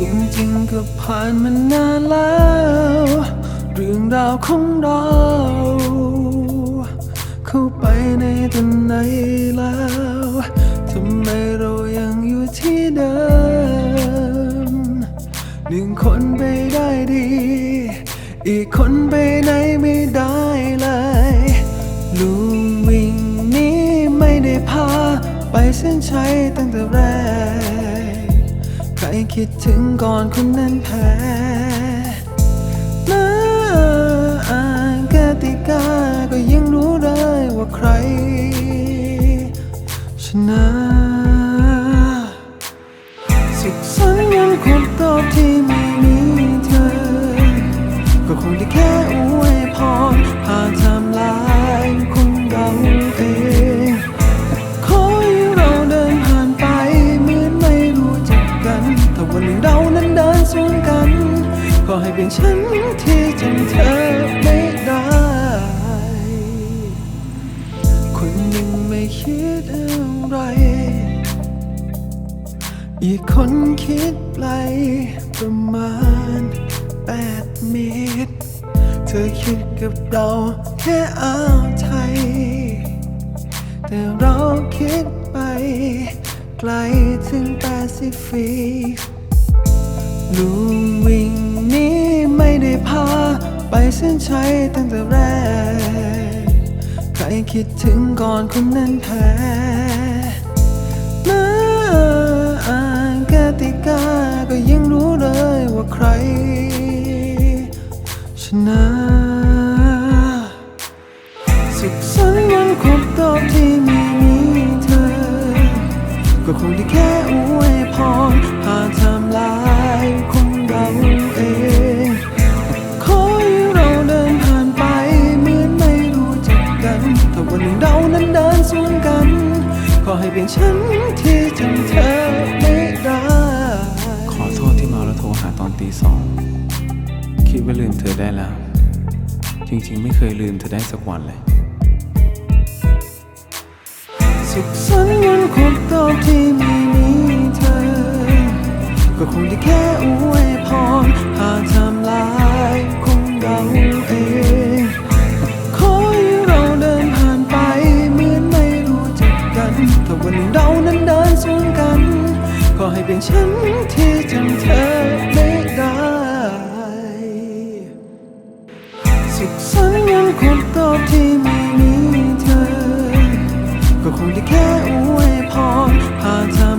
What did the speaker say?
จริงๆก็ผ่านมานานแล้ว เรื่องราวของเรา เข้าไปในตอนไหนแล้วทำไมเรายังอยู่ที่เดิม หนึ่งคนไปได้ดี อีกคนไปไหนไม่ได้เลยลุงวิ่งนี้ไม่ได้พา ไปเส้นชัยตั้งแต่แรก ครคิดถึงก่อนคนนั้นแพ้มาอ่านกติกาก็ยังรู้เลยว่าใคร ชนะสุขสันต์วันครบรอบที่ไม่มีเธอ ก็คงได้แค่อวยพร ขอให้เป็นฉันที่จำเธอไม่ได้ คนหนึ่งไม่คิดอะไร อีกคนคิดไกลประมาณแปดเมตร เธอคิดกับเราแค่อ่าวไทย แต่เราคิดไป ไกลถึงแปซิฟิกลูวิง ได้พา ไปเส้นชัยตั้งแต่แรก ใครคิดถึงก่อนคนนั้นแพ้มาอ่านกติกาก็ยังรู้เลยว่าใคร ชนะสุขสันต์วันครบรอบที่ไม่มีเธอ ก็คงได้แค่อวยพรผ่าน ขอให้เป็นฉันที่จำเธอไม่ได้ ขอโทษที่เมาแล้วโทรหาตอนตีสอง คิดว่าลืมเธอได้แล้ว จริงๆ ไม่เคยลืมเธอได้สักวันเลย สุขสันต์วันค ให้เป็นฉันที่จำเธอไม่ได้ สุขสันต์ยังคงตอบที่ไม่มีเธอ ก็คงได้แค่อวยพรพาเธอ